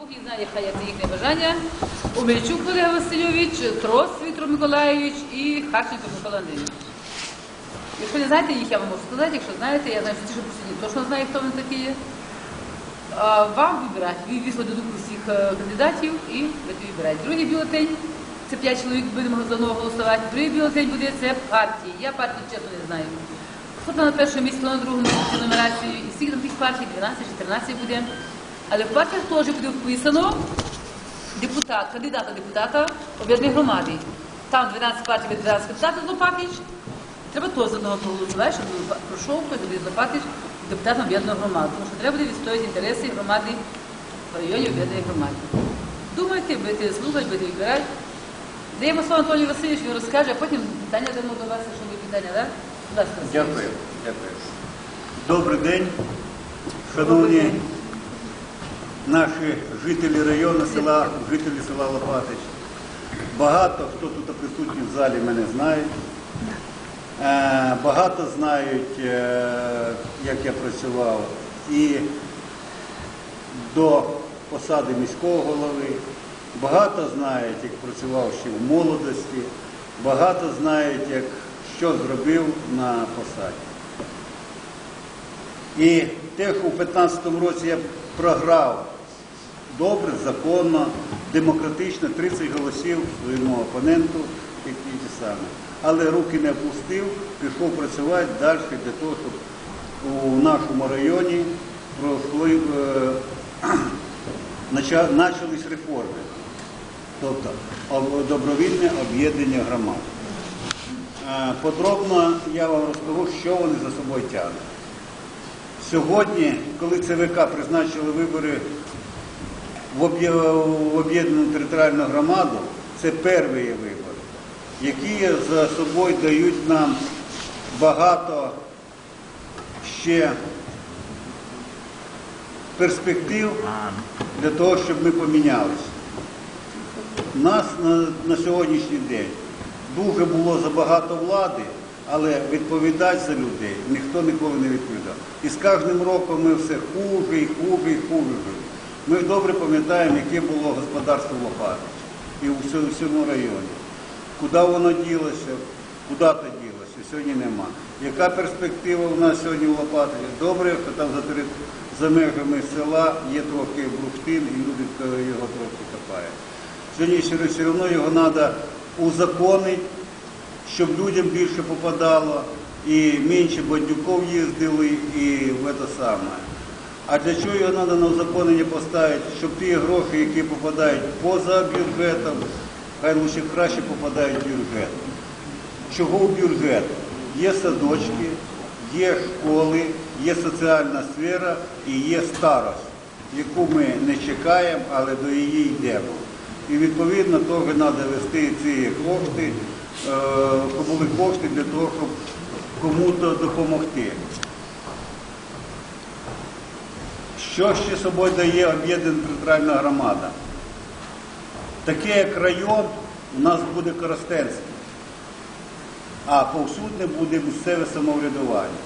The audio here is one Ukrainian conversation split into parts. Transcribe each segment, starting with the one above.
Бог їх знає, хай це їхнє бажання. Омельчук Олег Васильович, Трос Віктор Миколаївич і Харченко Микола Андрійович. Якщо не знаєте їх, я вам можу сказати. Якщо знаєте, я знаю, що ті, що посидіть, точно знає, хто вони такі є. Вам вибирати. Ви візьмете до всіх е, кандидатів і ви вибираєте. Другий бюлетень це 5 чоловік будемо за одного голосувати. Другий бюлетень буде це партії. Я партії чесно не знаю. Хто там на першому місці, хто на другому місці нумерацію. І скільки там тих партій, 12 чи 13 буде. Але в партіях теж буде вписано депутат, кандидата депутата об'єднаної громади. Там 12 партій від 12 кандидатів до партій. Треба то з одного проголосувати, щоб пройшов хтось буде запатиш депутатом об'єднаної громади. Тому що треба буде відстояти інтереси громади в районі об'єднаної громади. Думайте, будете слухати, будете вибирати. Даємо слово Анатолію Васильовичу, він розкаже, а потім питання дамо до вас, якщо ви питання, так? Ласка, Дякую. Дякую. Добрий день, шановні наші жителі району села, жителі села Лопатич. Багато хто тут присутній в залі мене знають. Е, Багато знають, е, як я працював і до посади міського голови. Багато знають, як працював ще в молодості. Багато знають, як, що зробив на посаді. І що у 2015 році я програв добре, законно, демократично, 30 голосів своєму опоненту, який ті саме. Але руки не опустив, пішов працювати далі для того, щоб у нашому районі пройшли, е, почались реформи. Тобто добровільне об'єднання громад. Е, Подробно я вам розкажу, що вони за собою тягнуть. Сьогодні, коли ЦВК призначили вибори в об'єднану територіальну громаду, це перші вибори, які за собою дають нам багато ще перспектив для того, щоб ми помінялися. Нас на, сьогоднішній день дуже було забагато влади, але відповідати за людей ніхто ніколи не відповідав. І з кожним роком ми все хуже і хуже і хуже жили. Ми добре пам'ятаємо, яке було господарство в Лопатич і у всьому, районі. Куди воно ділося, куди то ділося, сьогодні нема. Яка перспектива у нас сьогодні в Лопатичі? Добре, що там за, тери- за межами села є трохи бруштин і люди його трохи копають. Сьогодні все одно його треба узаконити, щоб людям більше попадало, і менше бандюків їздили, і в це саме. А для чого його треба на узаконення поставити? Щоб ті гроші, які попадають поза бюджетом, хай лише краще попадають в бюджет. Чого в бюджет? Є садочки, є школи, є соціальна сфера і є старость, яку ми не чекаємо, але до її йдемо. І відповідно теж треба вести ці кошти, е, були кошти для того, щоб кому-то допомогти. Що ще собою дає об'єднана територіальна громада? Таке як район у нас буде Коростенський, а повсюдне буде місцеве самоврядування.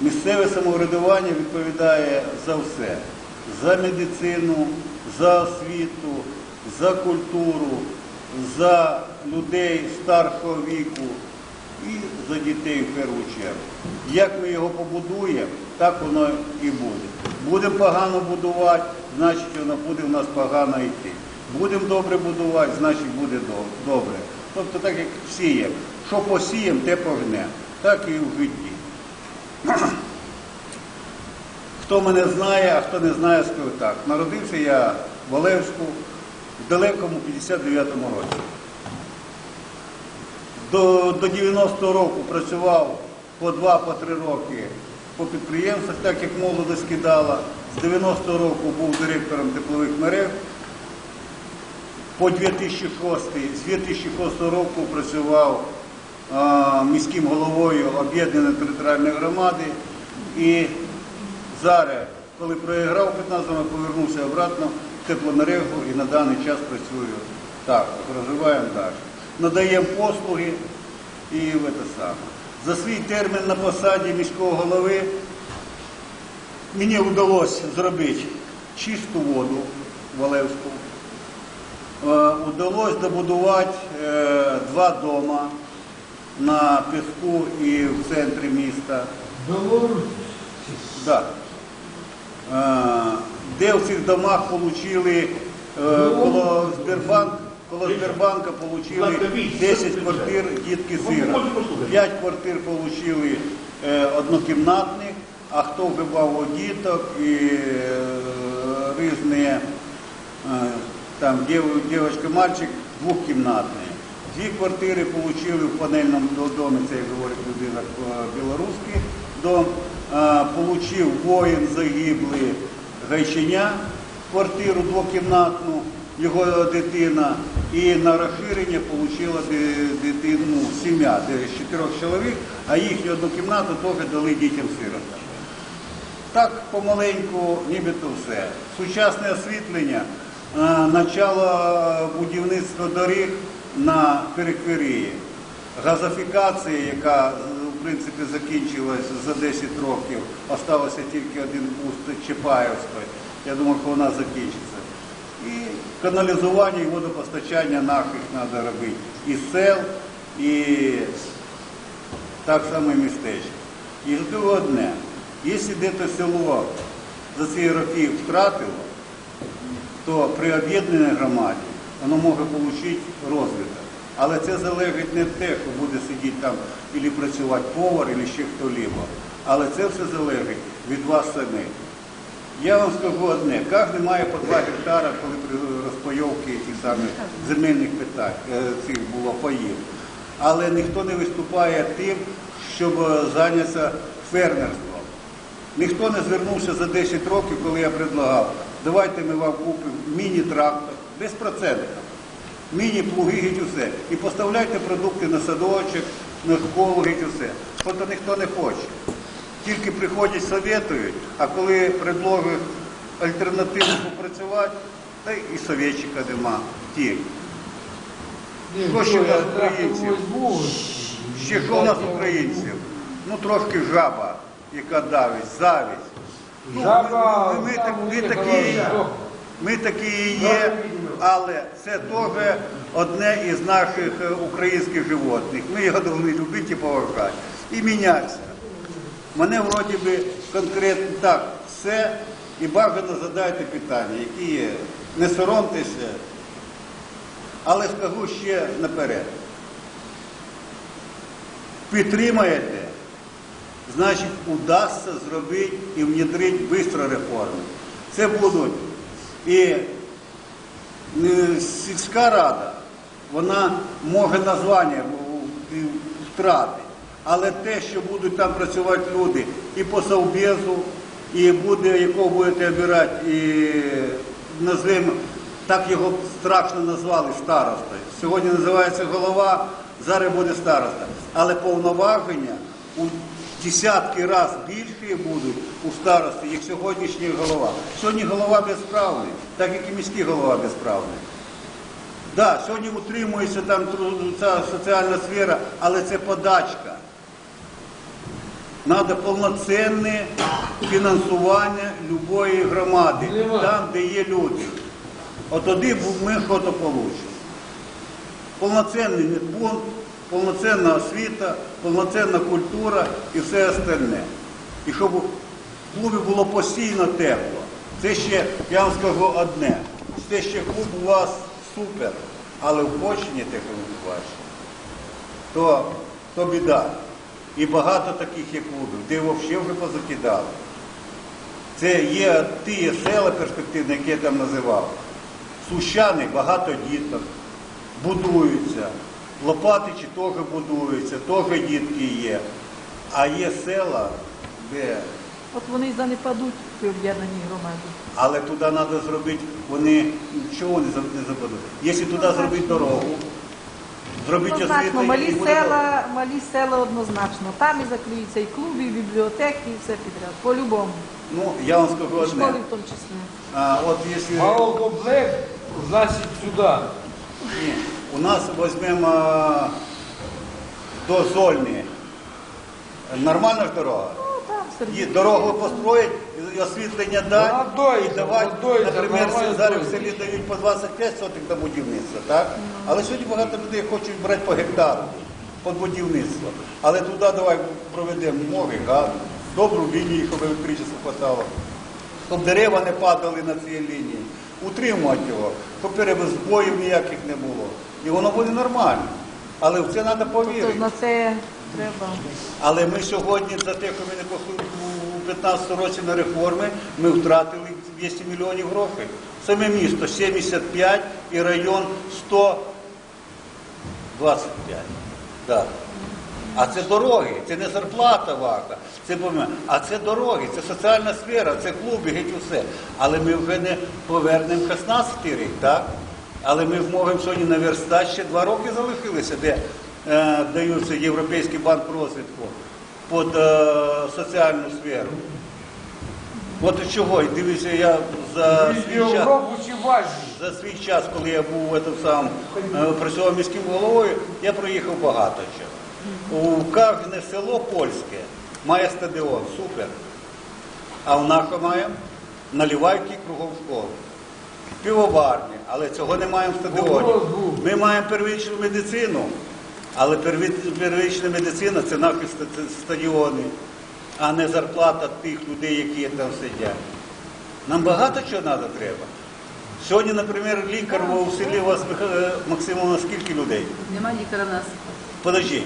Місцеве самоврядування відповідає за все. За медицину, за освіту, за культуру, за людей старшого віку і за дітей в першу чергу. Як ми його побудуємо, так воно і буде. Будемо погано будувати, значить воно буде в нас погано йти. Будемо добре будувати, значить буде добре. Тобто так як сіємо. Що посіємо, те пожнемо. Так і в житті. Хто мене знає, а хто не знає, скажу так. Народився я в Олевську в далекому 59-му році. До, до 90-го року працював по 2-3 роки по підприємствах, так як молодость кидала. З 90-го року був директором теплових мереж. По 2006, з 2006 року працював а, міським головою об'єднаної територіальної громади. І зараз, коли проіграв 15 років, повернувся обратно в тепломережу і на даний час працюю так, проживаємо далі. Надаємо послуги і в це саме. За свій термін на посаді міського голови мені вдалося зробити чисту воду Валевську. Е, Удалось добудувати е, два дома на піску і в центрі міста. Да. Е, Де в цих домах отримали коло Сбербанк, коло Сбербанка отримали 10 квартир дітки сира. 5 квартир отримали однокімнатних, а хто у діток і е, різні е, там девочка, мальчик двухкімнатні. Дві квартири отримали в панельному домі, це як говорить людина е, білоруський дом. Е, Получив воїн загиблий Гайчиня, квартиру двокімнатну, його дитина. І на розширення отримала дитину сім'я, з чотирьох чоловік, а їхню одну кімнату теж дали дітям-сиротам. Так помаленьку, нібито все. Сучасне освітлення, начало будівництва доріг на периферії, газифікація, яка в принципі закінчилась за 10 років, осталося тільки один пуст Чапаєвської. Я думаю, що вона закінчиться. Каналізування і водопостачання наших треба робити. І сел, і так само і містечко. І жду одне. Якщо десь село за ці роки втратило, то при об'єднаній громаді воно може отримати розвиток. Але це залежить не те, що буде сидіти там і працювати повар, або ще хто-либо. Але це все залежить від вас самих. Я вам скажу одне, кожен має по 2 гектара, коли при розпайовці тих самих земельних питань, е, цих було паїв. Але ніхто не виступає тим, щоб зайнятися фермерством. Ніхто не звернувся за 10 років, коли я предлагав, давайте ми вам купимо міні-трактор, безпроцентно, міні-плуги, геть усе. І поставляйте продукти на садочок, на школу, геть усе. Тобто ніхто не хоче. Тільки приходять, советують, а коли предложують альтернативу попрацювати, та і советчика нема. Ті. Що ще в нас українців? Ще що у нас українців? Ну трошки жаба, яка давить, завість. Ну, ми, ми, ми такі, ми такі і є, але це теж одне із наших е, українських животних. Ми його повинні любити і поважати. І мінятися. Мене вроді би конкретно так, все, і бажано задайте питання, які є. Не соромтеся, але скажу ще наперед. Підтримаєте, значить, удасться зробити і внедрити швидко реформи. Це будуть і е, сільська рада, вона може названня в- втрати, але те, що будуть там працювати люди і по совбезу, і буде, якого будете обирати, і назвемо, так його страшно назвали старостою. Сьогодні називається голова, зараз буде староста. Але повноваження у десятки разів більші будуть у старості, як сьогоднішній голова. Сьогодні голова безправний, так як і міський голова безправний. Да, сьогодні утримується там ця соціальна сфера, але це подачка. Треба повноцінне фінансування любої громади, там, де є люди. От тоді ми щось отримаємо. Повноцінний медпункт, повноцінна освіта, повноцінна культура і все остальне. І щоб у клубі було постійно тепло. Це ще, я вам скажу одне, це ще клуб у вас супер, але в Почині те, що ви бачите, то, то біда. І багато таких є клубів, де взагалі вже позакидали. Це є ті села перспективні, які я там називав. Сущани багато діток, будуються. Лопатичі теж будуються, теж дітки є. А є села, де. От вони занепадуть при об'єднаній громаді. Але туди треба зробити, вони чого вони не западуть? Якщо туди зробити дорогу, зробити Однозначно, освітлення, малі буде добре. села, малі села однозначно. Там і закриються і клуби, і бібліотеки, і все підряд. По-любому. Ну, я вам скажу І одне. школи в тому числі. А, от якщо... Малокомплект, значить сюди. Ні, у нас візьмемо а, до Зольні. Нормальна ж дорога? І дорогу построїть, і освітлення дати, і давати, наприклад, зараз в селі дають по 25 сотих на будівництво, так? Але сьогодні багато людей хочуть брати по гектару під будівництво. Але туди давай проведемо моги, газ, добру лінію, щоб електричество хватало, щоб дерева не падали на цій лінії, утримувати його, щоб перебезбоїв ніяких не було. І воно буде нормально. Але в це треба Тобто повірити. Треба. Але ми сьогодні за те, що ми не пішли у 15 році на реформи, ми втратили 200 мільйонів грошей. Саме місто 75 і район 125. Да. А це дороги, це не зарплата ваша, це а це дороги, це соціальна сфера, це клуби, геть усе. Але ми вже не повернемо 16 рік, так? Але ми зможемо сьогодні наверстати, ще два роки залишилися, де даються Європейський банк розвитку під е, соціальну сферу. От і чого, і дивіться, я за свій час. За свій час, коли я був в этом самому, е, працював міським головою, я проїхав багато чого. У кожне село польське має стадіон, супер. А в нас що маємо? Наливайки кругом школи. Півоварні, але цього не маємо в стадіоні. Ми маємо первинну медицину, але первинна медицина це наші стадіони, а не зарплата тих людей, які там сидять. Нам багато чого треба треба. Сьогодні, наприклад, лікар у селі у вас Миха- скільки людей? Нема лікаря в нас. Подожди.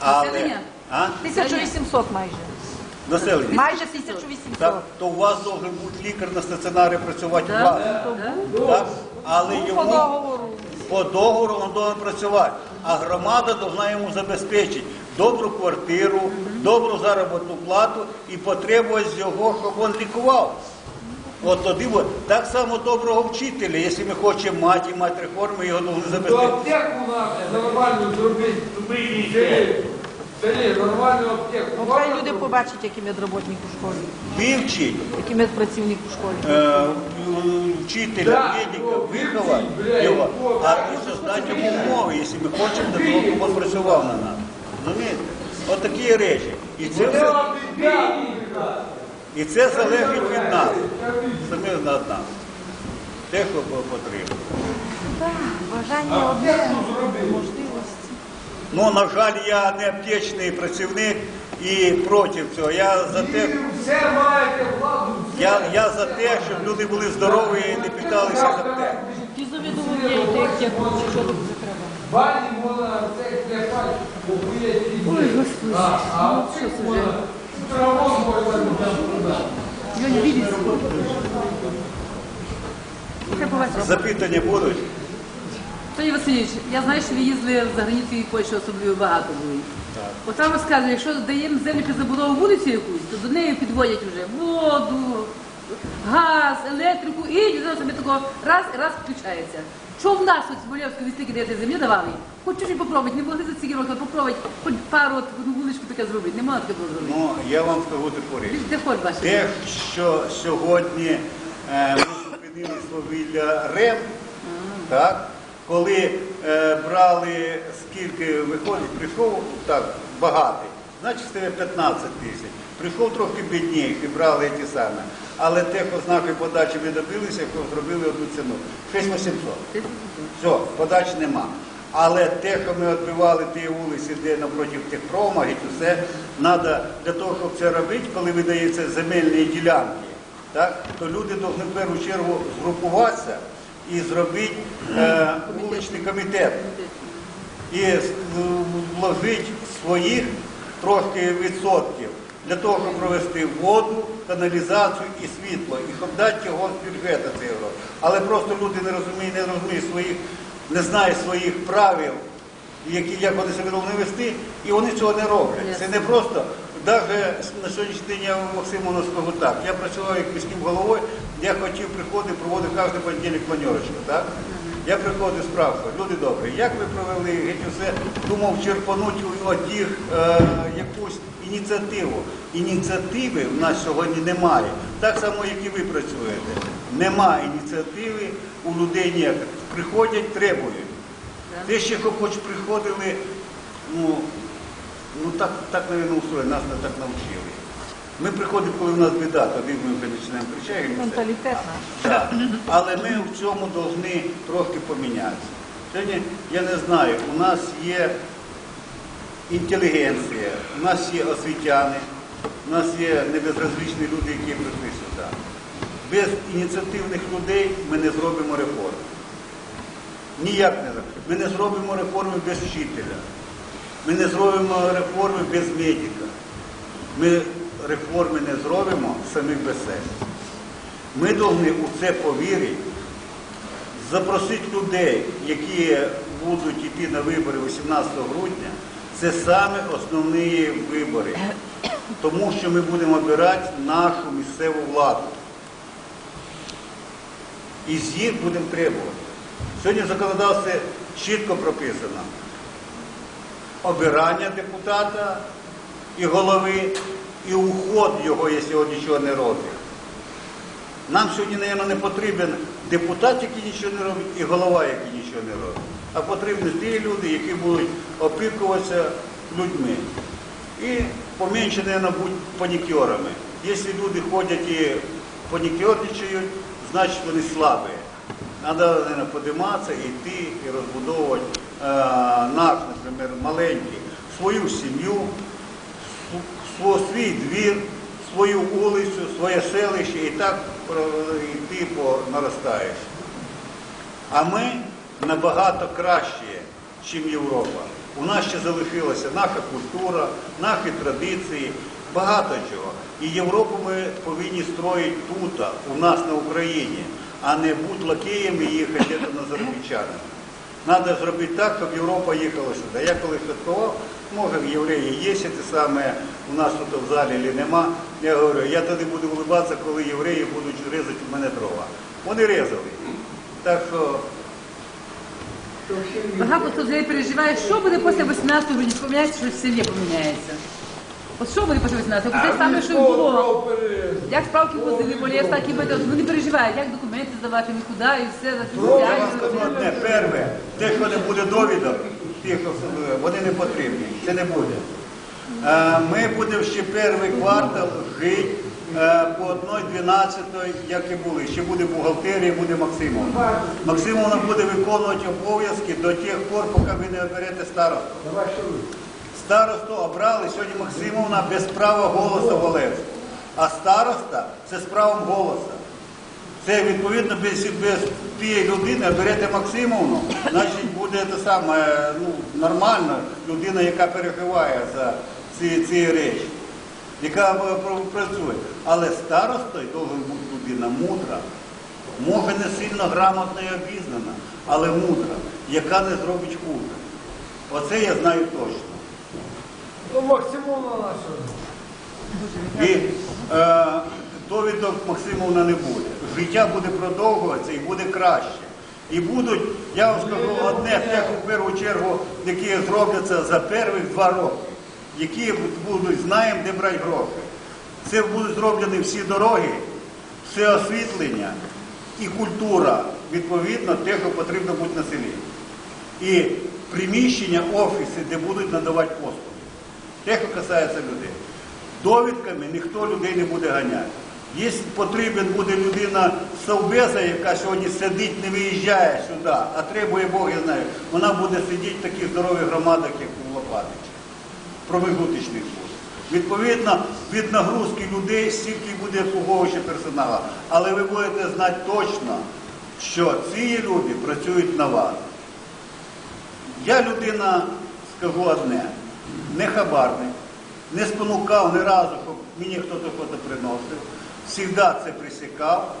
Населення? А? 1800 майже. Населення. Майже 1800. Так, то у вас должен бути лікар на стаціонарі працювати Да, да. Так? Але Ну, по йому договору. по договору він повинен працювати. А громада повинна йому забезпечити добру квартиру, добру заробітну плату і потребує з його, щоб він лікував. От тоді от, так само доброго вчителя, якщо ми хочемо мати і мати реформи, його повинні То забезпечити. аптеку нормально нормальну зробити. Ну, хай люди побачать, який медработник у школі, Вивчить який медпрацівник у школі. е, вчителя, медика, виховати його, а і создати йому умови, якщо ми хочемо, для того, щоб він працював на нас. Розумієте? От такі речі. І це все. І це залежить від нас, самих від нас. Те, що по- потрібно. Бажання одне, можливості. Ну, на жаль, я не аптечний працівник і проти цього. Я за те, я, я за те, щоб люди були здорові і не питалися з аптек. Ті завідували, як як що тут треба. Бані можна це кляпати, купує Ой, Господи. А, а аптеку можна, травон можна там продати. Я не побачиш. Запитання будуть? Тоні Васильович, я знаю, що ви їздили за границю і Польщі особливо багато були. От там розказує, якщо даємо землю під забудову вулицю якусь, то до неї підводять вже воду, газ, електрику, і зараз собі такого раз і раз включається. Що в нас от в Болівській вістики даєте землі давали? Хоч щось попробувати, не могли за ці роки, попробувати, хоч пару от, одну вуличку таке зробити. Не можна таке було зробити. Ну, я вам скажу таку річ. Де хоч бачите? Те, що сьогодні е, ми зупинили свавілля РЕМ, так, коли е, брали, скільки виходить, прийшов так, багатий, значить тебе 15 тисяч. Прийшов трохи бідніший, брали ті самі. Але що з подачі ми добилися, що зробили одну ціну. 6800. Все, подач нема. Але те, що ми відбивали ті вулиці, де напроти техпрома, геть усе, треба для того, щоб це робити, коли видаються земельні ділянки, так, то люди повинні в першу чергу згрупуватися і зробити е, вуличний комітет. І е, вложити своїх трошки відсотків для того, щоб провести воду, каналізацію і світло, і щоб дати його з бюджету гроші. Але просто люди не розуміють, не розуміють своїх, не знають своїх правил, які як вони себе повинні вести, і вони цього не роблять. Це не просто. Навіть на сьогоднішній день я Максиму скажу так. Я працював як міським головою, я хотів приходити, проводив кожен понеділок планерочку, так? Я приходив справку, люди добрі, як ви провели геть усе, думав черпануть у їх е, якусь ініціативу. Ініціативи в нас сьогодні немає. Так само, як і ви працюєте. Нема ініціативи у людей ніяких. Приходять, требують. Те, ще хоч приходили, ну, ну так, так, мабуть, устроєно, нас не так навчили. Ми приходимо, коли в нас біда, тоді ми вже починаємо кричати. Менталітет наш. Так. Але ми в цьому повинні трошки помінятися. Сьогодні, я не знаю, у нас є інтелігенція, у нас є освітяни, у нас є небезразлічні люди, які прийшли сюди. Без ініціативних людей ми не зробимо реформи. Ніяк не зробимо. Ми не зробимо реформи без вчителя. Ми не зробимо реформи без медика. Ми реформи не зробимо самі без себе. Ми повинні у це повірити, запросити людей, які будуть йти на вибори 18 грудня. Це саме основні вибори, тому що ми будемо обирати нашу місцеву владу. І з їх будемо требувати. Сьогодні в чітко прописано обирання депутата і голови, і уход його, якщо він нічого не робить. Нам сьогодні, мабуть, не потрібен депутат, який нічого не робить, і голова, який нічого не робить. А потрібні ті люди, які будуть опікуватися людьми. І поменше, мабуть, бути панікерами. Якщо люди ходять і панікерничають, значить вони слабі. Треба, мабуть, подиматися, йти і розбудовувати е, наш, наприклад, маленький, свою сім'ю, свій двір, свою вулицю, своє селище і так йти по наростаючій. А ми набагато краще, ніж Європа. У нас ще залишилася наша культура, наші традиції, багато чого. І Європу ми повинні строїти тут, у нас на Україні, а не бути лакеями і їхати на заробітчанами. Треба зробити так, щоб Європа їхала сюди. Я коли святкував, може в євреї є ще те саме, у нас тут в залі чи нема. Я говорю, я тоді буду улибатися, коли євреї будуть різати в мене дрова. Вони різали. Так що Багато хто взагалі переживає, що буде після 18 грудня, поміняється, що в селі поміняється. От що буде після 18? Те саме, що і було. Як справки возили, поліс, так і буде. Вони переживають, як документи здавати, куди і все, вам скажу перше, те, що не буде довідок, тих, вони не потрібні. Це не буде. Е, Ми будемо ще перший квартал жити е, по одній 12, як і були. Ще буде бухгалтерія, буде Максимовна. Максимовна буде виконувати обов'язки до тих пор, поки ви не оберете старосту. Старосту обрали сьогодні Максимовна без права голосу в. А староста це з правом голосу. Це відповідно без, без тієї людини берете Максимовну, значить буде те саме ну, нормально людина, яка переживає за ці, ці речі, яка е, працює. Але старостою повинна бути людина мудра, може не сильно грамотна і обізнана, але мудра, яка не зробить хуже. Оце я знаю точно. Ну, максимально наша. І е, довідок Максимовна не буде. Життя буде продовжуватися і буде краще. І будуть, я вам скажу одне, те, в першу чергу, які зробляться за перших два роки, які будуть, знаємо, де брати гроші. Це будуть зроблені всі дороги, все освітлення і культура, відповідно, те, що потрібно бути на селі. І приміщення, офіси, де будуть надавати послуги. Те, що касається людей. Довідками ніхто людей не буде ганяти. Якщо потрібен буде людина совбеза, яка сьогодні сидить, не виїжджає сюди, а требує Бог, я знаю, вона буде сидіти в таких здорових громадах, як у Лопатичі, промежуточних буде. Відповідно, від нагрузки людей стільки буде обслуговуючий персоналу. Але ви будете знати точно, що ці люди працюють на вас. Я людина, скажу одне, не хабарник, не спонукав ні разу, щоб мені хтось щось приносив. Всігда це присікав.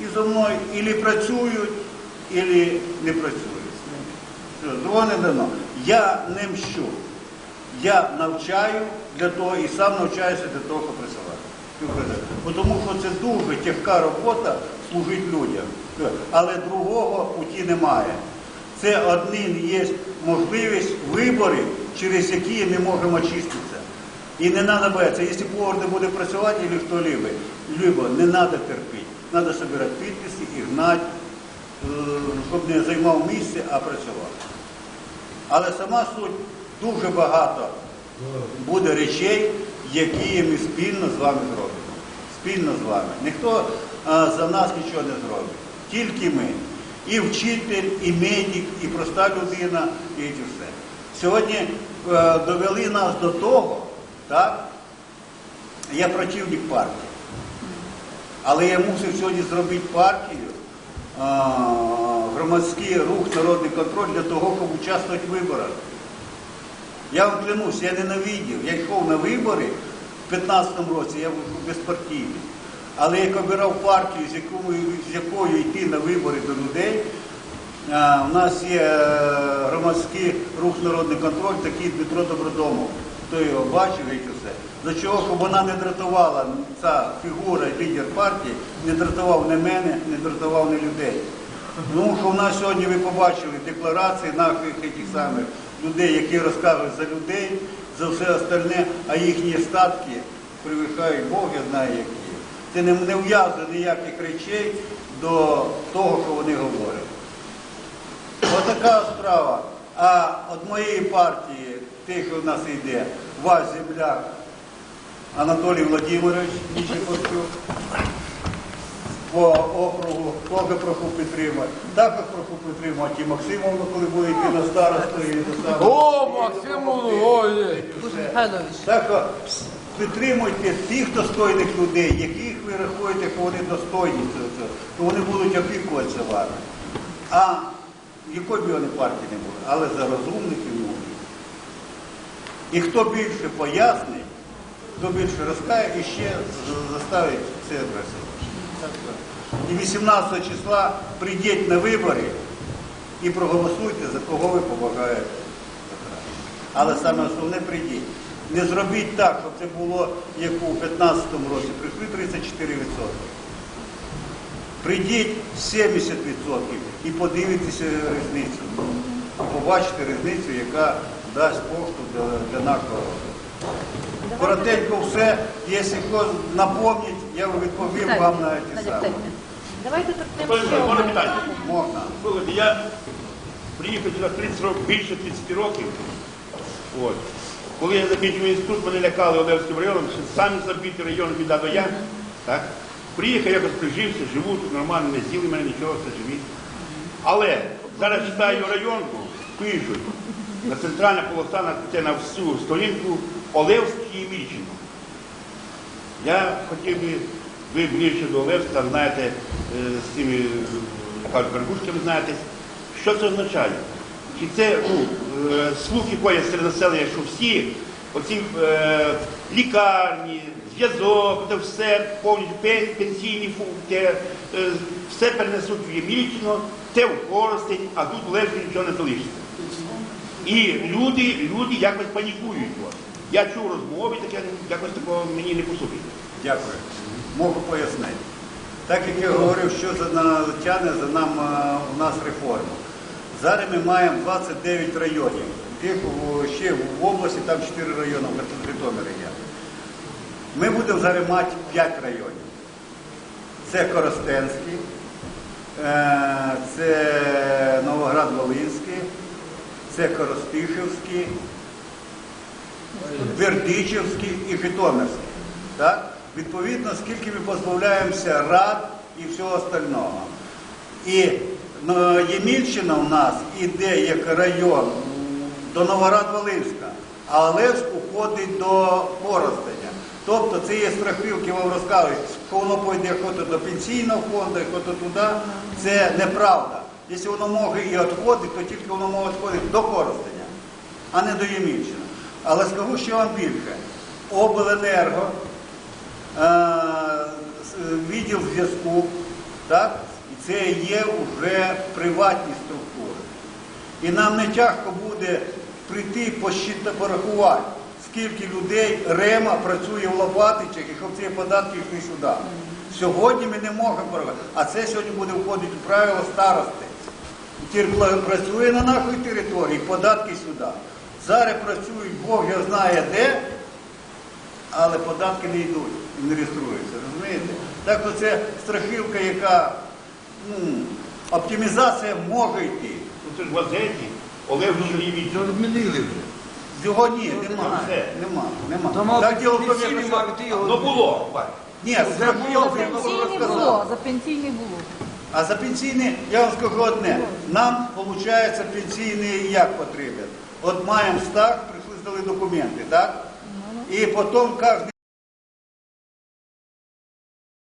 І зо мною ілі працюють, ілі не працюють. Все, не дано. Я не мщу. Я навчаю для того і сам навчаюся для того, щоб працювати. Тому що це дуже тяжка робота служити людям. Але другого путі немає. Це один є можливість виборів, через які ми можемо очиститися. І не треба боятися, якщо повар не буде працювати, або хто-либо, либо не треба терпіти. Треба збирати підписи і гнати, е, щоб не займав місце, а працював. Але сама суть дуже багато буде речей, які ми спільно з вами зробимо. Спільно з вами. Ніхто за нас нічого не зробить. Тільки ми. І вчитель, і медик, і проста людина, і все. Сьогодні е, довели нас до того, так? Я противник партії. Але я мусив сьогодні зробити партію, а, громадський рух, народний контроль для того, щоб участвувати в виборах. Я вам клянусь, я ненавидів. Я йшов на вибори в 15-му році, я був безпартійний. Але як обирав партію, з якою, з якою йти на вибори до людей, у нас є е, громадський рух народний контроль, такий Дмитро Добродомов. Хто його бачив і все. До чого, щоб вона не дратувала, ця фігура, лідер партії, не дратував не мене, не дратував не людей. Тому що в нас сьогодні ви побачили декларації наших тих самих людей, які розказують за людей, за все остальне, а їхні статки привихають Бог, я знаю які. Це не, не в'язує ніяких речей до того, що вони говорять. Отака справа. А від моєї партії, те, що в нас йде, ваш земляк Анатолій Владимирович Нічепорчук, по округу теж прошу підтримати. Також прошу підтримати і Максимовну, коли буде йти на старосту і до самого. О, Максимовну, ой. Так що підтримуйте тих достойних людей, яких ви рахуєте, що вони достойні, то вони будуть опікуватися вами. А якої б вони партії не були, але за розумників можуть. І хто більше пояснить, хто більше розкаже, і ще заставить це робити. І 18 числа прийдіть на вибори і проголосуйте, за кого ви побажаєте. Але саме основне прийдіть. Не зробіть так, щоб це було, як у 2015 році. Прийшли 34%. Прийдіть 70% і подивитеся різницю. Побачите різницю, яка дасть поштовх для, для нашого. Коротенько все, якщо хтось напомнить, я відповім вам на ті самі. Давайте торкнемо ще Можна питання? Можна. Слухайте, я приїхав сюди 30 років, більше 30 років. От. Коли я закінчив інститут, мене лякали Олевським районом, що самі забиті район від А до Я. Так? Приїхав, якось прижився, живу тут нормально, не з'їли мене нічого, все живі. Але зараз читаю районку, пишуть, на центральна полоса на, це на всю сторінку Олевський і Мільчино. Я хотів би, ви ближче до Олевська, знаєте, е, з цими е, кажуть, вербушками що це означає? Чи це ну, е, слухи ходять серед населення, що всі оці е, лікарні, зв'язок, це все повністю пенсійні функції, все перенесуть в Ємільчино, те в Коростень, а тут Олевську нічого не залишиться. І люди, люди якось панікують. Я чув розмови, таке якось такого мені не посудить. Дякую. Можу пояснити. Так як я говорив, що за на- за нам у нас реформу. Зараз ми маємо 29 районів. Ще в області там 4 райони, в Житомирі є. Ми будемо зараз мати 5 районів. Це Коростенський, е, це Новоград-Волинський, це Коростишівський, Бердичівський і Житомирський. Так? Відповідно, скільки ми позбавляємося рад і всього остального. І ну, Ємільщина у нас іде як район до Новоград-Волинська, а Олевськ уходить до Коростеня. Тобто це є страхівки, вам розказують, що воно пойде хто до пенсійного фонду, хто туди. Це неправда. Якщо воно може і відходить, то тільки воно може відходити до Коростеня а не до Ємільчина. Але скажу ще вам більше. Обленерго, е, відділ зв'язку, і це є вже приватні структури. І нам не тяжко буде прийти посчита- порахувати, скільки людей Рема працює в Лопатичах і щоб ці податки йшли сюди. Сьогодні ми не можемо порахувати. А це сьогодні буде входити в правило старости. Тір- працює на нашій території, податки сюди. Зараз працюють, Бог його знає де, але податки не йдуть і не реєструються. Розумієте? Так що це страхівка, яка ну, оптимізація може йти. Ну це ж в газеті, Олег. Це відмінили вже. Його ні, нема. Нема, нема. Тому Так діло в тому, мав його. Ну було. Ні, за діло в Пенсійний було, сказав. за пенсійний було. А за пенсійний, я вам скажу одне, нам, виходить, пенсійний як потрібен? От маємо стаж, прийшли, здали документи, так? І потім кожен